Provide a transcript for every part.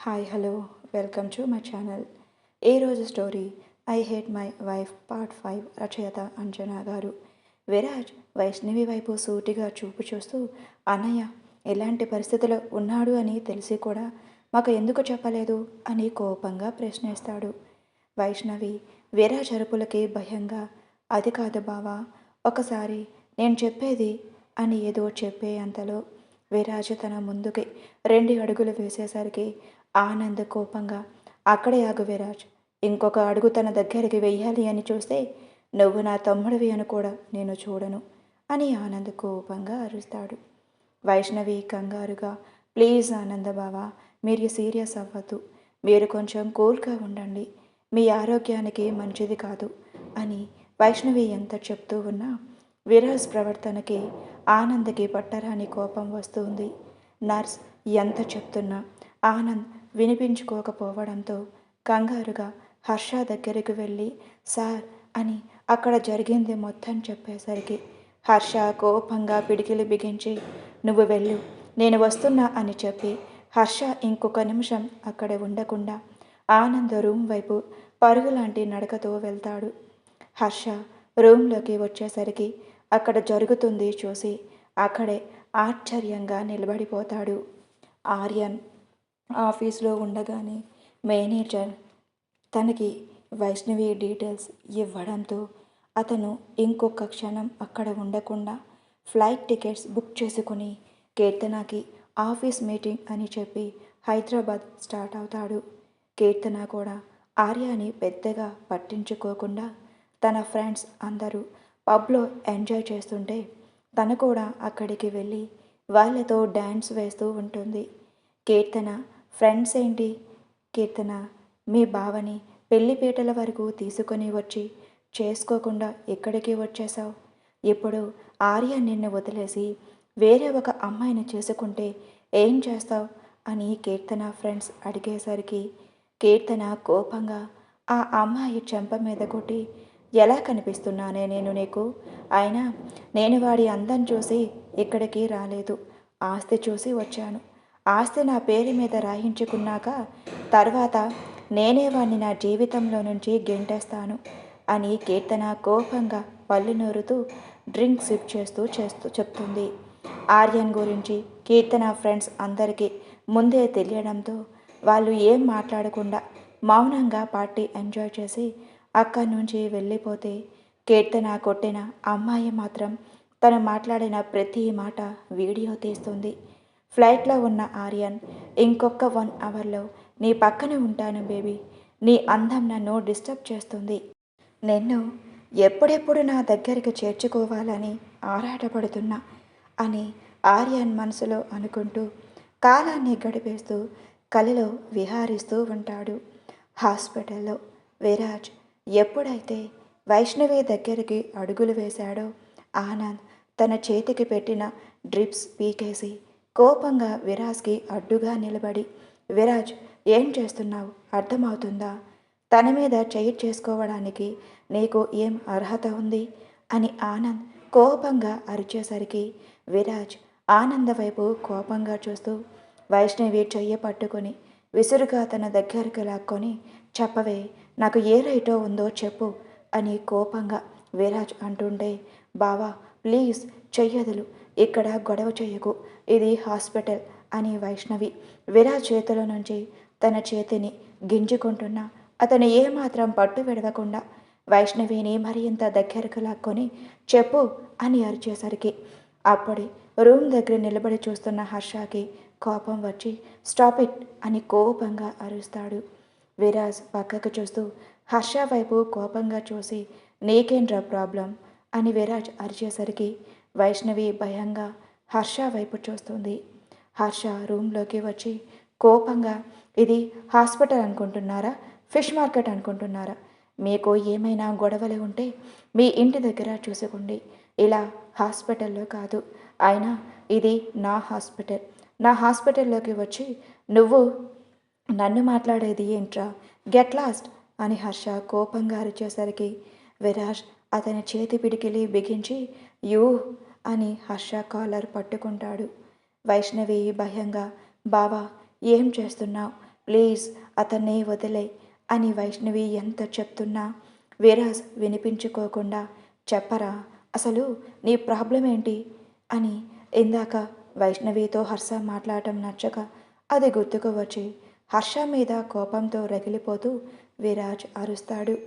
Hi hello welcome to my channel. ఈరోజు story I hate my wife part five రచయిత అంజనా గారు. విరాజ్ వైష్ణవి వైపు సూటిగా చూపు చూస్తూ అన్నయ్య ఎలాంటి పరిస్థితిలో ఉన్నాడు అని తెలిసి కూడా మాకు ఎందుకు చెప్పలేదు? అని కోపంగా ప్రశ్నిస్తాడు. వైష్ణవి విరాజ్ అరుపులకి భయంగా అది కాదు బావా ఒకసారి నేను చెప్పేది అని ఏదో చెప్పే అంతలో విరాజ్ తన ముందుకి రెండు అడుగులు వేసేసరికి ఆనంద్ కోపంగా అక్కడే ఆగు విరాజ్ ఇంకొక అడుగు తన దగ్గరికి వెయ్యాలి అని చూస్తే నువ్వు నా తమ్ముడివి అని కూడా నేను చూడను అని ఆనంద్ కోపంగా అరుస్తాడు. వైష్ణవి కంగారుగా ప్లీజ్ ఆనంద బావా మీరు సీరియస్ అవ్వద్దు. మీరు కొంచెం కూల్గా ఉండండి. మీ ఆరోగ్యానికి మంచిది కాదు అని వైష్ణవి ఎంత చెప్తూ ఉన్నా విరాజ్ ప్రవర్తనకి ఆనంద్కి పట్టరాని కోపం వస్తుంది నర్స్ ఎంత చెప్తున్నా ఆనంద్ వినిపించుకోకపోవడంతో కంగారుగా హర్ష దగ్గరికి వెళ్ళి సార్ అని అక్కడ జరిగింది మొత్తం చెప్పేసరికి హర్ష కోపంగా పిడికిలి బిగించి నువ్వు వెళ్ళు నేను వస్తున్నా అని చెప్పి హర్ష ఇంకొక నిమిషం అక్కడ ఉండకుండా ఆనంద రూమ్ వైపు పరుగులాంటి నడకతో వెళ్తాడు. హర్ష రూమ్లోకి వచ్చేసరికి అక్కడ జరుగుతుంది చూసి అక్కడే ఆశ్చర్యంగా నిలబడిపోతాడు. ఆర్యన్ ఆఫీస్లో ఉండగానే మేనేజర్ తనకి వైష్ణవి డీటెయిల్స్ ఇవ్వడంతో అతను ఇంకొక క్షణం అక్కడ ఉండకుండా ఫ్లైట్ టికెట్స్ బుక్ చేసుకుని కీర్తనకి ఆఫీస్ మీటింగ్ అని చెప్పి హైదరాబాద్ స్టార్ట్ అవుతాడు. కీర్తన కూడా ఆర్యాని పెద్దగా పట్టించుకోకుండా తన ఫ్రెండ్స్ అందరూ పబ్లో ఎంజాయ్ చేస్తుంటే తను కూడా అక్కడికి వెళ్ళి వాళ్ళతో డ్యాన్స్ వేస్తూ ఉంటుంది. కీర్తన ఫ్రెండ్స్ ఏంటి? కీర్తన మీ బావని పెళ్ళిపీటల వరకు తీసుకొని వచ్చి చేసుకోకుండా ఇక్కడికి వచ్చేసావు ఇప్పుడు ఆర్య నిన్ను వదిలేసి వేరే ఒక అమ్మాయిని చేసుకుంటే ఏం చేస్తావు? అని కీర్తన ఫ్రెండ్స్ అడిగేసరికి కీర్తన కోపంగా ఆ అమ్మాయి చెంప మీద కొట్టి ఎలా కనిపిస్తున్నానే నేను నీకు? అయినా నేను వాడి అందం చూసి ఇక్కడికి రాలేదు. ఆస్తి చూసి వచ్చాను. ఆస్తి నా పేరు మీద రాయించుకున్నాక తర్వాత నేనే వాణ్ణి నా జీవితంలో నుంచి గెంటేస్తాను అని కీర్తన కోపంగా పళ్ళు నూరుతూ డ్రింక్ సిప్ చేస్తూ చేస్తూ చెప్తుంది. ఆర్యన్ గురించి కీర్తన ఫ్రెండ్స్ అందరికీ ముందే తెలియడంతో వాళ్ళు ఏం మాట్లాడకుండా మౌనంగా పార్టీ ఎంజాయ్ చేసి అక్కడి నుంచి వెళ్ళిపోతే కీర్తన కొట్టిన అమ్మాయి మాత్రం తను మాట్లాడిన ప్రతి మాట వీడియో తీస్తుంది. ఫ్లైట్లో ఉన్న ఆర్యన్ ఇంకొక వన్ అవర్లో నీ పక్కన ఉంటాను బేబీ. నీ అందం నన్ను డిస్టర్బ్ చేస్తుంది. నిన్ను ఎప్పుడెప్పుడు నా దగ్గరికి చేర్చుకోవాలని ఆరాటపడుతున్నా అని ఆర్యన్ మనసులో అనుకుంటూ కాలాన్ని గడిపేస్తూ కలిలో విహారిస్తూ ఉంటాడు. హాస్పిటల్లో విరాజ్ ఎప్పుడైతే వైష్ణవి దగ్గరికి అడుగులు వేశాడో ఆనంద్ తన చేతికి పెట్టిన డ్రిప్స్ పీకేసి కోపంగా విరాజ్కి అడ్డుగా నిలబడి విరాజ్ ఏం చేస్తున్నావు? అర్థమవుతుందా? తన మీద చెయ్యి చేసుకోవడానికి నీకు ఏం అర్హత ఉంది? అని ఆనంద్ కోపంగా అరిచేసరికి విరాజ్ ఆనంద వైపు కోపంగా చూస్తూ వైష్ణవి చెయ్యి పట్టుకొని విసురుగా తన దగ్గరికి లాక్కొని చెప్పవే నాకు ఏ రైటో ఉందో చెప్పు అని కోపంగా విరాజ్ అంటుండే బావా ప్లీజ్ చెయ్యదులు. ఇక్కడ గొడవ చేయకు. ఇది హాస్పిటల్ అని వైష్ణవి విరాజ్ చేతిలో నుంచి తన చేతిని గింజుకుంటున్నా. అతను ఏమాత్రం పట్టు విడవకుండా వైష్ణవిని మరింత దగ్గరకు లాక్కొని చెప్పు అని అరిచేసరికి అప్పుడే రూమ్ దగ్గర నిలబడి చూస్తున్న హర్షకి కోపం వచ్చి స్టాప్ ఇట్ అని కోపంగా అరుస్తాడు విరాజ్ పక్కకు చూస్తూ హర్ష వైపు కోపంగా చూసి నీకేంట్రా ప్రాబ్లం? అని విరాజ్ అరిచేసరికి వైష్ణవి భయంగా హర్ష వైపు చూస్తుంది. హర్ష రూమ్లోకి వచ్చి కోపంగా ఇది హాస్పిటల్ అనుకుంటున్నారా? ఫిష్ మార్కెట్ అనుకుంటున్నారా? మీకు ఏమైనా గొడవలు ఉంటే మీ ఇంటి దగ్గర చూసుకోండి. ఇలా హాస్పిటల్లో కాదు. అయినా ఇది నా హాస్పిటల్. నా హాస్పిటల్లోకి వచ్చి నువ్వు నన్ను మాట్లాడేది ఏంట్రా? Get lost! అని హర్ష కోపంగా అరిచేసరికి విరాజ్ అతని చేతి పిడికిలి బిగించి యూ అని హర్ష కాలర్ పట్టుకుంటాడు. వైష్ణవి భయంగా బావా ఏం చేస్తున్నావు? ప్లీజ్ అతన్నే వదిలే అని వైష్ణవి ఎంత చెప్తున్నా విరాజ్ వినిపించుకోకుండా చెప్పరా అసలు నీ ప్రాబ్లం ఏంటి? అని ఇందాక వైష్ణవితో హర్ష మాట్లాడటం నచ్చక అది గుర్తుకు వచ్చి హర్ష మీద కోపంతో రగిలిపోతూ విరాజ్ అరుస్తాడు.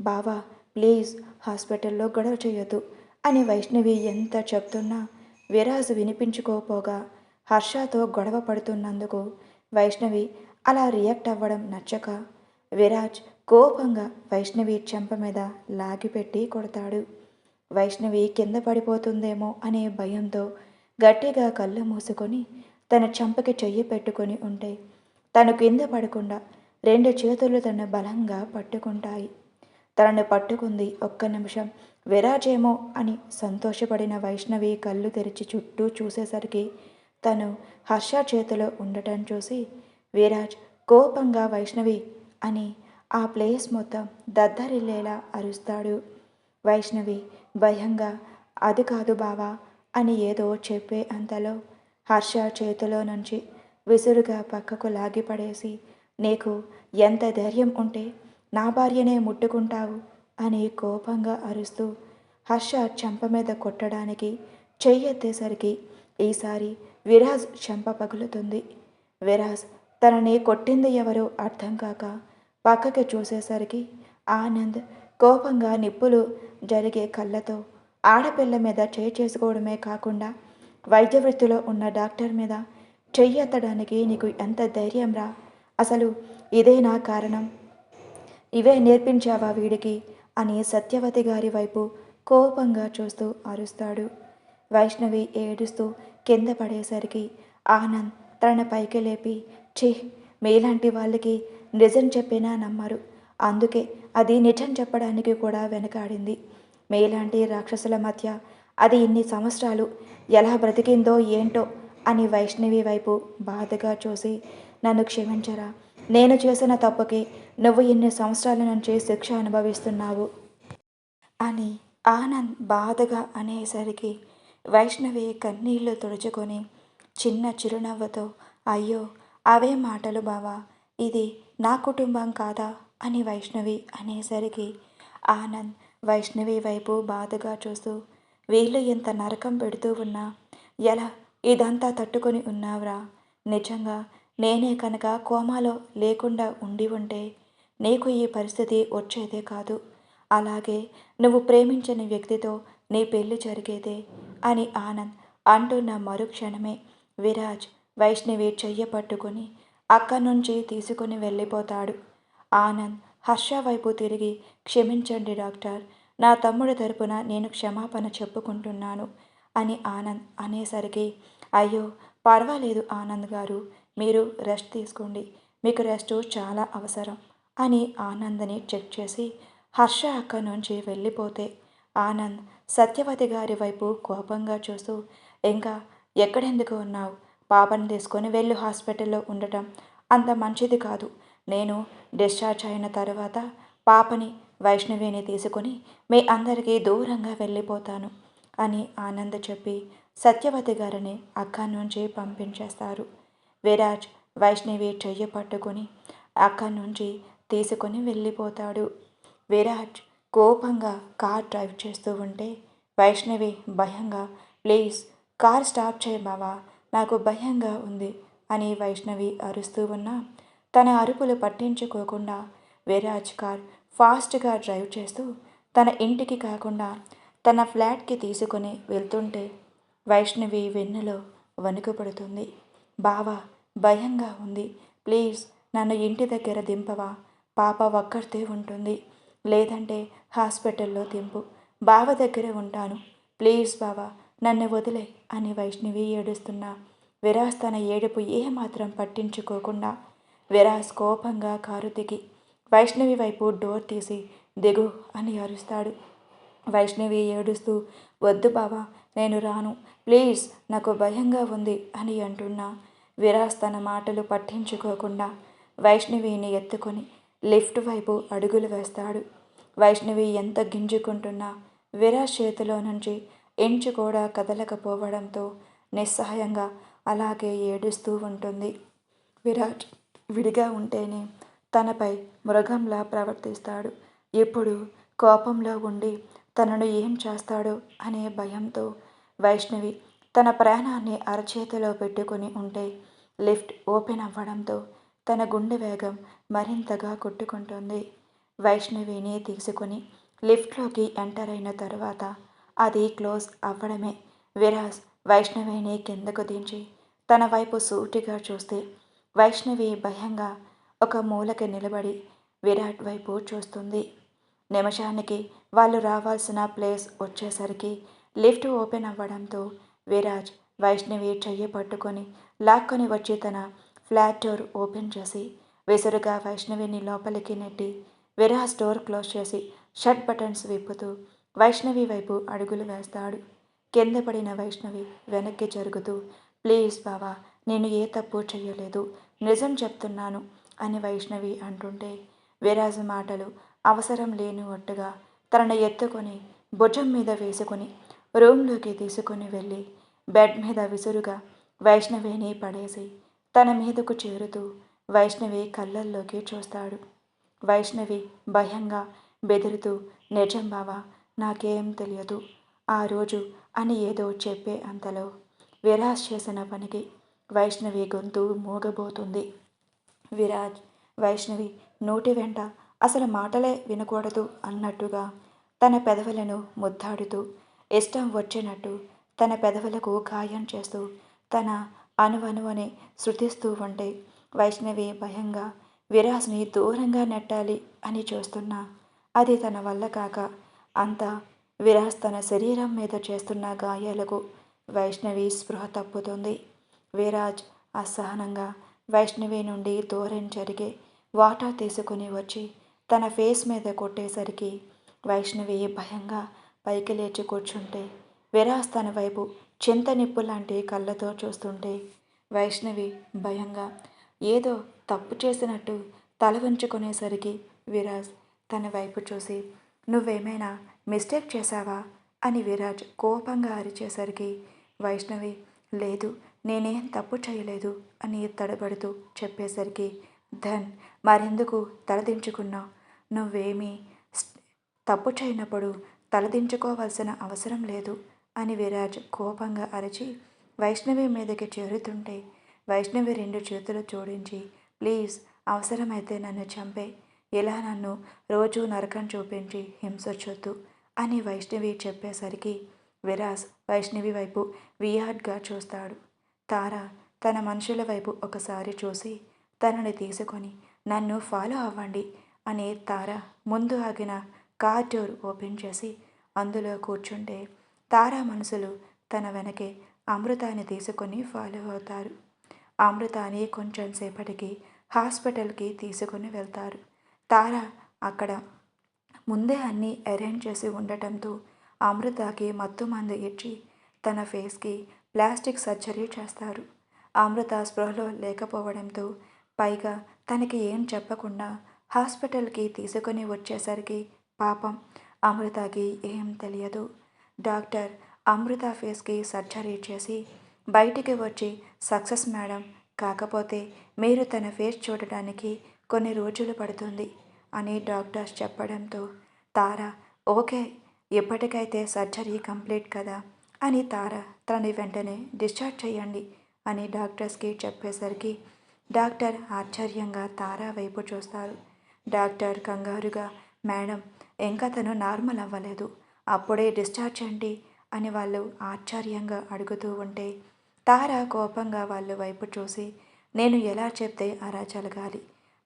బావా ప్లీజ్ హాస్పిటల్లో గొడవ చేయొద్దు. అని వైష్ణవి ఎంత చెప్తున్నా విరాజ్ వినిపించుకోపోగా హర్షతో గొడవ పడుతున్నందుకు వైష్ణవి అలా రియాక్ట్ అవ్వడం నచ్చక విరాజ్ కోపంగా వైష్ణవి చెంప మీద లాగిపెట్టి కొడతాడు. వైష్ణవి కింద పడిపోతుందేమో అనే భయంతో గట్టిగా కళ్ళు మూసుకొని తన చెంపకి చెయ్యి పెట్టుకొని ఉంటే తను కింద పడకుండా రెండు చేతులు తను బలంగా పట్టుకుంటాయి. తనను పట్టుకుంది ఒక్క నిమిషం విరాజేమో అని సంతోషపడిన వైష్ణవి కళ్ళు తెరిచి చుట్టూ చూసేసరికి తను హర్ష చేతిలో ఉండటం చూసి విరాజ్ కోపంగా వైష్ణవి అని ఆ ప్లేస్ మొత్తం దద్దరిల్లేలా అరుస్తాడు. వైష్ణవి భయంగా? అది కాదు బావా అని ఏదో చెప్పే అంతలో హర్ష చేతిలో నుంచి విసురుగా పక్కకు లాగిపడేసి నీకు ఎంత ధైర్యం ఉంటే నా భార్యనే ముట్టుకుంటావు. అని కోపంగా అరుస్తూ హర్ష చెంప మీద కొట్టడానికి చెయ్యెత్తేసరికి ఈసారి విరాజ్ చెంప పగులుతుంది. విరాజ్ తనని కొట్టింది ఎవరో అర్థం కాక పక్కకి చూసేసరికి ఆనంద్ కోపంగా నిప్పులు జరిగే కళ్ళతో ఆడపిల్ల మీద చేయి చేసుకోవడమే కాకుండా వైద్య వృత్తిలో ఉన్న డాక్టర్ మీద చెయ్యెత్తడానికి నీకు ఎంత ధైర్యం రా అసలు ఇదే నా కారణం? ఇవే నేర్పించావా వీడికి? అని సత్యవతి గారి వైపు కోపంగా చూస్తూ అరుస్తాడు. వైష్ణవి ఏడుస్తూ కింద పడేసరికి ఆనంద్ తన పైకి లేపి ఛీ మీలాంటి వాళ్ళకి నిజం చెప్పినా నమ్మరు. అందుకే అది నిజం చెప్పడానికి కూడా వెనకాడింది. మీలాంటి రాక్షసుల మధ్య అది ఇన్ని సంవత్సరాలు ఎలా బ్రతికిందో ఏంటో అని వైష్ణవి వైపు బాధగా చూసి నన్ను క్షమించరా నేను చేసిన తప్పుకి నువ్వు ఇన్ని సంవత్సరాల నుంచి శిక్ష అనుభవిస్తున్నావు అని ఆనంద్ బాధగా అనేసరికి వైష్ణవి కన్నీళ్ళు తుడుచుకొని చిన్న చిరునవ్వుతో అయ్యో అవే మాటలు బావా ఇది నా కుటుంబం కాదా? అని వైష్ణవి అనేసరికి ఆనంద్ వైష్ణవి వైపు బాధగా చూస్తూ వీళ్ళు ఇంత నరకం పెడుతూ ఉన్నా ఎలా ఇదంతా తట్టుకొని ఉన్నావురా? నిజంగా నేనే కనుక కోమాలో లేకుండా ఉండి ఉంటే నీకు ఈ పరిస్థితి వచ్చేదే కాదు. అలాగే నువ్వు ప్రేమించని వ్యక్తితో నీ పెళ్ళి జరిగేదే అని ఆనంద్ అంటున్న మరుక్షణమే విరాజ్ వైష్ణవి చెయ్య పట్టుకుని అక్కడి నుంచి తీసుకుని వెళ్ళిపోతాడు. ఆనంద్ హర్ష వైపు తిరిగి క్షమించండి డాక్టర్ నా తమ్ముడి తరపున నేను క్షమాపణ చెప్పుకుంటున్నాను అని ఆనంద్ అనేసరికి అయ్యో పర్వాలేదు ఆనంద్ గారు మీరు రెస్ట్ తీసుకోండి. మీకు రెస్ట్ చాలా అవసరం అని ఆనందని చెక్ చేసి హర్ష అక్క నుంచి వెళ్ళిపోతే ఆనంద్ సత్యవతి గారి వైపు కోపంగా చూస్తూ ఇంకా ఎక్కడెందుకు ఉన్నావు? పాపను తీసుకొని వెళ్ళు హాస్పిటల్లో ఉండటం అంత మంచిది కాదు. నేను డిశ్చార్జ్ అయిన తర్వాత పాపని వైష్ణవిని తీసుకొని మీ అందరికీ దూరంగా వెళ్ళిపోతాను అని ఆనంద్ చెప్పి సత్యవతి గారిని అక్కడి నుంచి పంపించేస్తారు. విరాజ్ వైష్ణవి చెయ్యి పట్టుకొని అక్కడి నుంచి తీసుకొని వెళ్ళిపోతాడు. విరాజ్ కోపంగా కార్ డ్రైవ్ చేస్తూ ఉంటే వైష్ణవి భయంగా ప్లీజ్ కార్ స్టాప్ చేయ బావా నాకు భయంగా ఉంది అని వైష్ణవి అరుస్తూ ఉన్నా తన అరుపులు పట్టించుకోకుండా విరాజ్ కార్ ఫాస్ట్గా డ్రైవ్ చేస్తూ తన ఇంటికి కాకుండా తన ఫ్లాట్కి తీసుకొని వెళ్తుంటే వైష్ణవి వెన్నులో వణుకు పడుతుంది. బావా భయంగా ఉంది. ప్లీజ్ నన్ను ఇంటి దగ్గర దింపవా? పాప ఒక్కరితే ఉంటుంది. లేదంటే హాస్పిటల్లో దింపు. బావ దగ్గరే ఉంటాను. ప్లీజ్ బావా నన్ను వదిలే అని వైష్ణవి ఏడుస్తున్నా. విరాస్ తన ఏడుపు ఏమాత్రం పట్టించుకోకుండా విరాస్ కోపంగా కారు దిగి వైష్ణవి వైపు డోర్ తీసి దిగు అని అరుస్తాడు. వైష్ణవి ఏడుస్తూ వద్దు బావా నేను రాను. ప్లీజ్ నాకు భయంగా ఉంది అని అంటున్నా. విరాజ్ తన మాటలు పట్టించుకోకుండా వైష్ణవిని ఎత్తుకొని లిఫ్ట్ వైపు అడుగులు వేస్తాడు. వైష్ణవి ఎంత గింజుకుంటున్నా విరాజ్ చేతిలో నుంచి ఎంచు కూడా కదలకపోవడంతో నిస్సహాయంగా అలాగే ఏడుస్తూ ఉంటుంది. విరాట్ విడిగా ఉంటేనే తనపై మృగంలా ప్రవర్తిస్తాడు. ఇప్పుడు కోపంలో ఉండి తనను ఏం చేస్తాడో అనే భయంతో వైష్ణవి తన ప్రాణాన్ని అరచేతిలో పెట్టుకుని ఉంటే లిఫ్ట్ ఓపెన్ అవ్వడంతో తన గుండె వేగం మరింతగా కొట్టుకుంటుంది. వైష్ణవిని తీసుకుని లిఫ్ట్లోకి ఎంటర్ అయిన తర్వాత అది క్లోజ్ అవ్వడమే. విరాజ్ వైష్ణవిని కిందకు దించి తన వైపు సూటిగా చూస్తే వైష్ణవి భయంగా ఒక మూలకి నిలబడి విరాట్ వైపు చూస్తుంది. నిమిషానికి వాళ్ళు రావాల్సిన ప్లేస్ వచ్చేసరికి లిఫ్ట్ ఓపెన్ అవ్వడంతో విరాజ్ వైష్ణవి చెయ్యి పట్టుకొని లాక్కొని వచ్చి తన ఫ్లాట్ డోర్ ఓపెన్ చేసి విసురుగా వైష్ణవిని లోపలికి నెట్టి విరాజ్ డోర్ క్లోజ్ చేసి షట్ బటన్స్ విప్పుతూ వైష్ణవి వైపు అడుగులు వేస్తాడు. కింద పడిన వైష్ణవి వెనక్కి జరుగుతూ ప్లీజ్ బావా నేను ఏ తప్పు చెయ్యలేదు నిజం చెప్తున్నాను అని వైష్ణవి అంటుంటే విరాజు మాటలు అవసరం లేని ఒట్టుగా తనను ఎత్తుకొని భుజం మీద వేసుకొని రూమ్లోకి తీసుకుని వెళ్ళి బెడ్ మీద విసురుగా వైష్ణవిని పడేసి తన మీదకు చేరుతూ వైష్ణవి కళ్ళల్లోకి చూస్తాడు. వైష్ణవి భయంగా బెదురుతూ నిజం బావా నాకేం తెలియదు. ఆ రోజు అని ఏదో చెప్పే అంతలో విరాజ్ చేసిన పనికి వైష్ణవి గొంతు మూగబోతుంది. విరాజ్ వైష్ణవి నోటి వెంట అసలు మాటలే వినకూడదు అన్నట్టుగా తన పెదవులను ముద్దాడుతూ ఇష్టం వచ్చినట్టు తన పెదవులకు గాయం చేస్తూ తన అనువనువని శృతిస్తూ ఉంటే వైష్ణవి భయంగా విరాజ్ని దూరంగా నెట్టాలి అని చూస్తున్నా అది తన వల్ల కాక అంతా విరాజ్ తన శరీరం మీద చేస్తున్న గాయాలకు వైష్ణవి స్పృహ తప్పుతుంది. విరాజ్ అసహనంగా వైష్ణవి నుండి దూరం జరిగే వాటా తీసుకుని వచ్చి తన ఫేస్ మీద కొట్టేసరికి వైష్ణవి భయంగా పైకి లేచి కూర్చుంటే విరాజ్ తన వైపు చింత నిప్పు లాంటి కళ్ళతో చూస్తుంటే వైష్ణవి భయంగా ఏదో తప్పు చేసినట్టు తల వంచుకునేసరికి విరాజ్ తన వైపు చూసి నువ్వేమైనా మిస్టేక్ చేశావా? అని విరాజ్ కోపంగా అరిచేసరికి వైష్ణవి లేదు నేనేం తప్పు చేయలేదు అని తడబడుతూ చెప్పేసరికి ధన్ మరెందుకు తలదించుకున్నావు? నువ్వేమీ తప్పు చేయనప్పుడు తలదించుకోవాల్సిన అవసరం లేదు. అని విరాజ్ కోపంగా అరిచి వైష్ణవి మీదకి చేరుతుంటే వైష్ణవి రెండు చేతులు జోడించి ప్లీజ్ అవసరమైతే నన్ను చంపే. ఇలా నన్ను రోజు నరకం చూపించి హింసొచ్చొద్దు అని వైష్ణవి చెప్పేసరికి విరాజ్ వైష్ణవి వైపు వియాడ్గా చూస్తాడు. తార తన మనుషుల వైపు ఒకసారి చూసి తనని తీసుకొని నన్ను ఫాలో అవ్వండి అని తార ముందు ఆగిన కార్ డోర్ ఓపెన్ చేసి అందులో కూర్చుంటే తారా మనసులు తన వెనకే అమృతాన్ని తీసుకొని ఫాలో అవుతారు. అమృతాన్ని కొంచెం సేపటికి హాస్పిటల్కి తీసుకుని వెళ్తారు. తార అక్కడ ముందే అన్నీ అరేంజ్ చేసి ఉండటంతో అమృతకి మత్తు మందు ఇచ్చి తన ఫేస్కి ప్లాస్టిక్ సర్జరీ చేస్తారు. అమృత స్పృహలో లేకపోవడంతో పైగా తనకి ఏం చెప్పకుండా హాస్పిటల్కి తీసుకొని వచ్చేసరికి పాపం అమృతకి ఏం తెలియదు. డాక్టర్ అమృత ఫేస్కి సర్జరీ చేసి బయటికి వచ్చి సక్సెస్ మేడం కాకపోతే మీరు తన ఫేస్ చూడడానికి కొన్ని రోజులు పడుతుంది అని డాక్టర్స్ చెప్పడంతో తార ఓకే ఎప్పటికైతే సర్జరీ కంప్లీట్ కదా అని తార తనని వెంటనే డిశ్చార్జ్ చేయండి అని డాక్టర్స్కి చెప్పేసరికి డాక్టర్ ఆశ్చర్యంగా తార వైపు చూస్తారు. డాక్టర్ కంగారుగా మేడం ఇంకా తను నార్మల్ అవ్వలేదు. అప్పుడే డిశ్చార్జ్ అండి అని వాళ్ళు ఆశ్చర్యంగా అడుగుతూ ఉంటే తార కోపంగా వాళ్ళు వైపు చూసి నేను ఎలా చెప్తే అలా జరగాలి?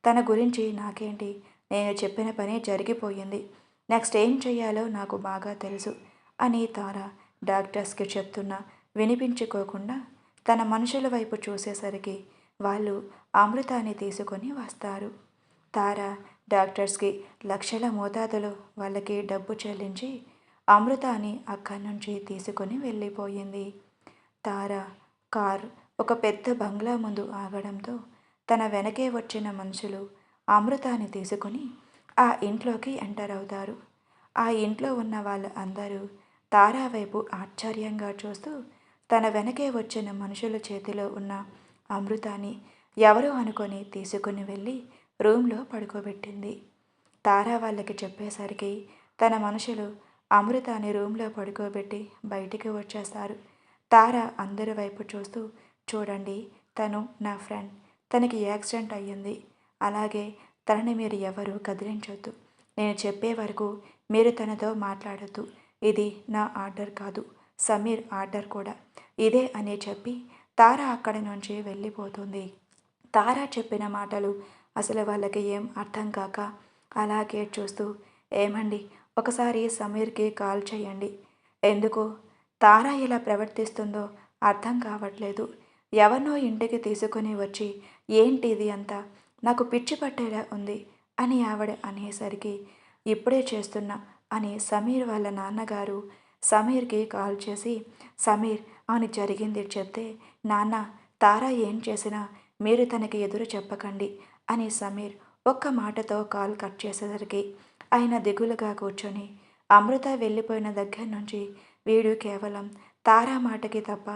తన గురించి నాకేంటి? నేను చెప్పిన పని జరిగిపోయింది. నెక్స్ట్ ఏం చెయ్యాలో నాకు బాగా తెలుసు అని తార డాక్టర్స్కి చెప్తున్నా వినిపించుకోకుండా తన మనుషుల వైపు చూసేసరికి వాళ్ళు అమృతాన్ని తీసుకొని వస్తారు. తార డాక్టర్స్కి లక్షల మోతాదులో వాళ్ళకి డబ్బు చెల్లించి అమృతాన్ని అక్కడి నుంచి తీసుకొని వెళ్ళిపోయింది. తార కార్ ఒక పెద్ద బంగ్లా ముందు ఆగడంతో తన వెనకే వచ్చిన మనుషులు అమృతాన్ని తీసుకుని ఆ ఇంట్లోకి ఎంటర్ అవుతారు. ఆ ఇంట్లో ఉన్న వాళ్ళు అందరూ తారా వైపు ఆశ్చర్యంగా చూస్తూ తన వెనకే వచ్చిన మనుషుల చేతిలో ఉన్న అమృతాన్ని ఎవరో అనుకొని తీసుకుని వెళ్ళి రూమ్లో పడుకోబెట్టింది. తారా వాళ్ళకి చెప్పేసరికి తన మనుషులు అమృతాని రూమ్లో పడుకోబెట్టి బయటికి వచ్చేస్తారు. తార అందరి వైపు చూస్తూ చూడండి తను నా ఫ్రెండ్. తనకి యాక్సిడెంట్ అయ్యింది. అలాగే తనని మీరు ఎవరు కదిలించొద్దు. నేను చెప్పే వరకు మీరు తనతో మాట్లాడొద్దు. ఇది నా ఆర్డర్ కాదు. సమీర్ ఆర్డర్ కూడా. ఇదే అని చెప్పి తార అక్కడి నుంచి వెళ్ళిపోతుంది. తార చెప్పిన మాటలు అసలు వాళ్ళకి ఏం అర్థం కాక అలాగే చూస్తూ ఏమండి ఒకసారి సమీర్కి కాల్ చేయండి. ఎందుకు? తారా ఇలా ప్రవర్తిస్తుందో అర్థం కావట్లేదు. ఎవరినో ఇంటికి తీసుకొని వచ్చి ఏంటి ఇది అంతా? నాకు పిచ్చి పట్టేలా ఉంది అని ఆవిడ అనేసరికి ఇప్పుడే చేస్తున్నా అని సమీర్ వాళ్ళ నాన్నగారు సమీర్కి కాల్ చేసి సమీర్ అని జరిగింది చెప్తే నాన్న తారా ఏం చేసినా మీరు తనకి ఎదురు చెప్పకండి అని సమీర్ ఒక్క మాటతో కాల్ కట్ చేసేసరికి ఆయన దిగులుగా కూర్చొని అమృత వెళ్ళిపోయిన దగ్గర నుంచి వీడు కేవలం తారా మాటకి తప్ప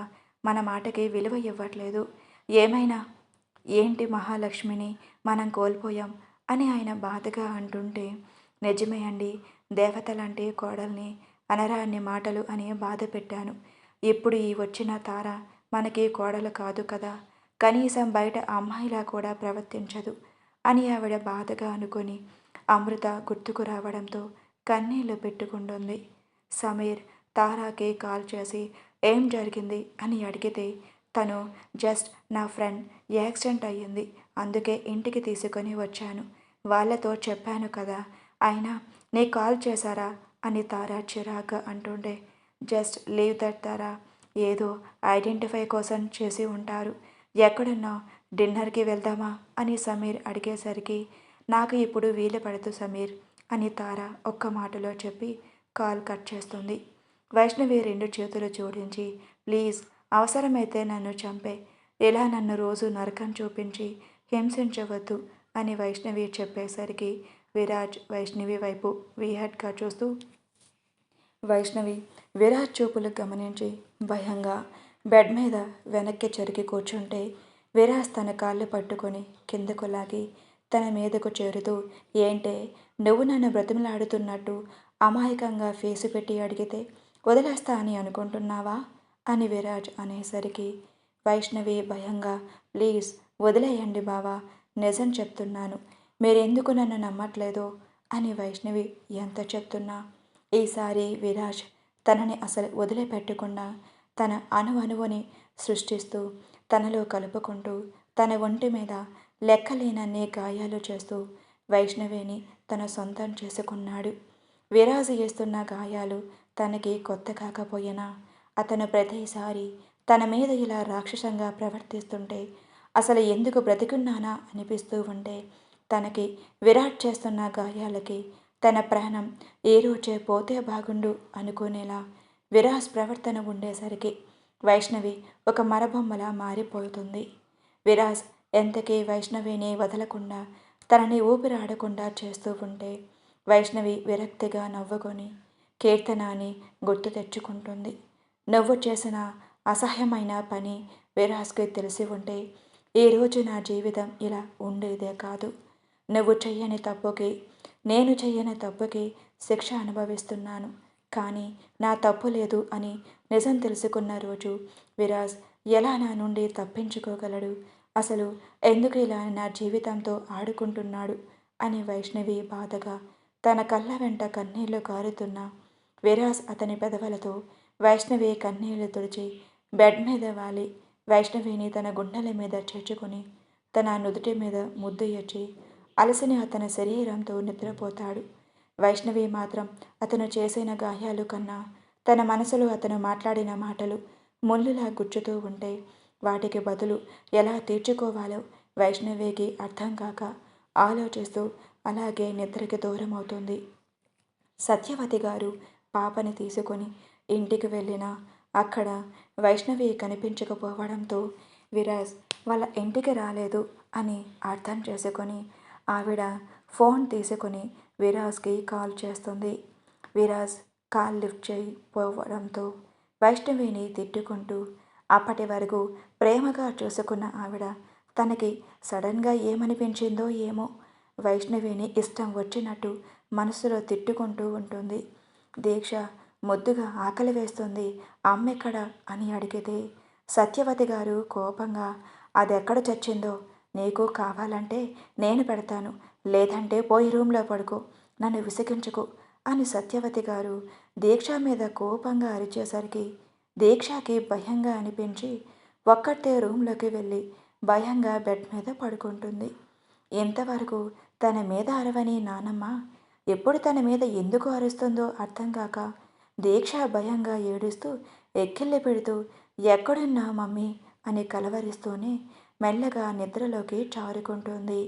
మన మాటకి విలువ ఇవ్వట్లేదు. ఏమైనా? ఏంటి మహాలక్ష్మిని మనం కోల్పోయాం అని ఆయన బాధగా అంటుంటే నిజమే అండి దేవతలంటే కోడల్ని అనరాన్ని మాటలు అని బాధ పెట్టాను. ఇప్పుడు ఈ వచ్చిన తార మనకి కోడలు కాదు కదా కనీసం బయట అమ్మాయిలా కూడా ప్రవర్తించదు అని ఆవిడ బాధగా అనుకొని అమృత గుర్తుకు రావడంతో కన్నీళ్ళు పెట్టుకుంటుంది. సమీర్ తారాకి కాల్ చేసి ఏం జరిగింది? అని అడిగితే తను జస్ట్ నా ఫ్రెండ్ యాక్సిడెంట్ అయ్యింది. అందుకే ఇంటికి తీసుకొని వచ్చాను. వాళ్ళతో చెప్పాను కదా. అయినా నీ కాల్ చేశారా? అని తారా చిరాగ్గా అంటుండే జస్ట్ లీవ్ దట్ తారా. ఏదో ఐడెంటిఫై కోసం చేసి ఉంటారు. ఎక్కడున్నా డిన్నర్కి వెళ్దామా? అని సమీర్ అడిగేసరికి నాకు ఇప్పుడు వీలు పడదు సమీర్ అని తార ఒక్క మాటలో చెప్పి కాల్ కట్ చేస్తుంది. వైష్ణవి రెండు చేతులు జోడించి ప్లీజ్ అవసరమైతే నన్ను చంపే. ఇలా నన్ను రోజు నరకం చూపించి హింసించవద్దు అని వైష్ణవి చెప్పేసరికి విరాజ్ వైష్ణవి వైపు వీహట్గా చూస్తూ వైష్ణవి విరాజ్ చూపులు గమనించి భయంగా బెడ్ మీద వెనక్కి జరిగి కూర్చుంటే విరాజ్ తన కాళ్ళు పట్టుకొని కిందకు లాగి తన మీదకు చేరుతూ ఏంటే నువ్వు నన్ను బ్రతిమలాడుతున్నట్టు అమాయకంగా ఫేసు పెట్టి అడిగితే వదిలేస్తా అని అనుకుంటున్నావా? అని విరాజ్ అనేసరికి వైష్ణవి భయంగా ప్లీజ్ వదిలేయండి బావా నిజం చెప్తున్నాను మీరెందుకు నన్ను నమ్మట్లేదో? అని వైష్ణవి ఎంత చెప్తున్నా? ఈసారి విరాజ్ తనని అసలు వదిలిపెట్టకుండా తన అణువణువుని సృష్టిస్తూ తనలో కలుపుకుంటూ తన ఒంటి మీద లెక్కలేనన్ని గాయాలు చేస్తూ వైష్ణవిని తన సొంతం చేసుకున్నాడు. విరాజు చేస్తున్న గాయాలు తనకి కొత్త కాకపోయినా అతను ప్రతిసారి తన మీద ఇలా రాక్షసంగా ప్రవర్తిస్తుంటే అసలు ఎందుకు బ్రతికున్నానా అనిపిస్తూ ఉంటే తనకి విరాట్ చేస్తున్న గాయాలకి తన ప్రాణం ఏ రోజే పోతే బాగుండు అనుకునేలా విరాజ్ ప్రవర్తన ఉండేసరికి వైష్ణవి ఒక మరబొమ్మలా మారిపోతుంది. విరాజ్ ఎంతకీ వైష్ణవిని వదలకుండా తనని ఊపిరాడకుండా చేస్తూ ఉంటే వైష్ణవి విరక్తిగా నవ్వుకొని కీర్తనాన్ని గుర్తు తెచ్చుకుంటుంది. నువ్వు చేసిన అసహ్యమైన పని విరాజ్కి తెలిసి ఉంటే ఈరోజు నా జీవితం ఇలా ఉండేదే కాదు. నువ్వు చెయ్యని తప్పుకి నేను చెయ్యని తప్పుకి శిక్ష అనుభవిస్తున్నాను. కానీ నా తప్పు లేదు అని నిజం తెలుసుకున్న రోజు విరాజ్ ఎలా నా నుండి తప్పించుకోగలడు? అసలు ఎందుకు ఇలా నా జీవితంతో ఆడుకుంటున్నాడు? అని వైష్ణవి బాధగా తన కళ్ళ వెంట కన్నీళ్ళు కారుతున్న విరాజ్ అతని పెదవులతో వైష్ణవి కన్నీళ్ళు తుడిచి బెడ్ మీద వాలి. వైష్ణవిని తన గుండెల మీద చేర్చుకొని తన నుదుటి మీద ముద్దు ఇచ్చి అలసిని అతని శరీరంతో నిద్రపోతాడు. వైష్ణవి మాత్రం అతను చేసిన గాయాలు కన్నా తన మనసులో అతను మాట్లాడిన మాటలు ముళ్ళులా గుచ్చుతూ ఉంటే వాటికి బదులు ఎలా తీర్చుకోవాలో వైష్ణవికి అర్థం కాక ఆలోచిస్తూ అలాగే నిద్రకి దూరం అవుతుంది సత్యవతి గారు పాపని తీసుకొని ఇంటికి వెళ్ళినా అక్కడ వైష్ణవి కనిపించకపోవడంతో విరాజ్ వాళ్ళ ఇంటికి రాలేదు అని అర్థం చేసుకొని ఆవిడ ఫోన్ తీసుకొని విరాజ్కి కాల్ చేస్తుంది. విరాజ్ కాల్ లిఫ్ట్ చేయకపోవడంతో వైష్ణవిని తిట్టుకుంటూ అప్పటి వరకు ప్రేమగా చూసుకున్న ఆవిడ తనకి సడన్గా ఏమనిపించిందో ఏమో వైష్ణవిని ఇష్టం వచ్చినట్టు మనసులో తిట్టుకుంటూ ఉంటుంది. దీక్ష ముద్దుగా ఆకలి వేస్తుంది. అమ్మెక్కడ? అని అడిగితే సత్యవతి గారు కోపంగా అదెక్కడ చచ్చిందో? నీకు కావాలంటే నేను పెడతాను. లేదంటే పోయి రూమ్లో పడుకో. నన్ను విసిగించుకో. అని సత్యవతి గారు దీక్ష మీద కోపంగా అరిచేసరికి దీక్షకి భయంగా అనిపించి ఒక్కటే రూమ్లోకి వెళ్ళి భయంగా బెడ్ మీద పడుకుంటుంది. ఇంతవరకు తన మీద అరవని నానమ్మ ఎప్పుడు తన మీద ఎందుకు అరుస్తుందో అర్థం కాక దీక్ష భయంగా ఏడుస్తూ ఎక్కిళ్ళి పెడుతూ ఎక్కడున్నా మమ్మీ అని కలవరిస్తూనే మెల్లగా నిద్రలోకి చారుకుంటుంది.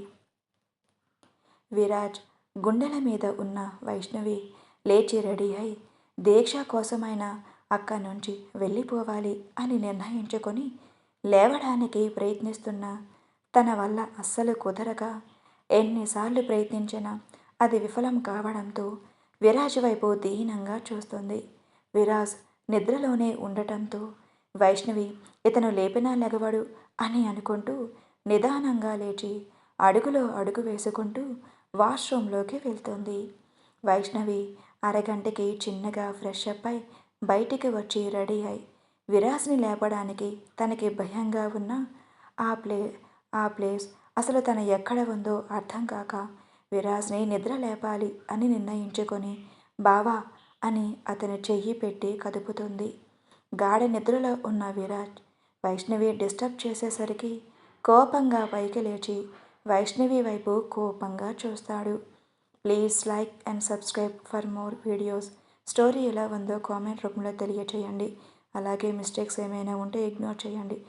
విరాజ్ గుండెల మీద ఉన్న వైష్ణవి లేచి రెడీ అయి దీక్ష కోసమైన అక్కడి నుంచి వెళ్ళిపోవాలి అని నిర్ణయించుకొని లేవడానికి ప్రయత్నిస్తున్న తన వల్ల అస్సలు కుదరక ఎన్నిసార్లు ప్రయత్నించినా అది విఫలం కావడంతో విరాజ్ వైపు దీనంగా చూస్తుంది. విరాజ్ నిద్రలోనే ఉండటంతో వైష్ణవి ఇతను లేపినా లెగవడు అని అనుకుంటూ నిదానంగా లేచి అడుగులో అడుగు వేసుకుంటూ వాష్రూమ్లోకి వెళ్తుంది. వైష్ణవి అరగంటకి చిన్నగా ఫ్రెష్ అప్ అయి బయటికి వచ్చి రెడీ అయి విరాజ్ని లేపడానికి తనకి భయంగా ఉన్న ఆ ప్లే ఆ ప్లేస్ అసలు తన ఎక్కడ ఉందో అర్థం కాక విరాజ్ని నిద్ర లేపాలి అని నిర్ణయించుకొని బావా అని అతని చెయ్యి పెట్టి కదుపుతుంది. గాఢ నిద్రలో ఉన్న విరాజ్ వైష్ణవి డిస్టర్బ్ చేసేసరికి కోపంగా పైకి లేచి వైష్ణవి వైపు కోపంగా చూస్తాడు. Please like and subscribe for more videos. Story ఎలా ఉందో కామెంట్ రూపంలో తెలియచేయండి. అలాగే మిస్టేక్స్ ఏమైనా ఉంటే ఇగ్నోర్ చేయండి.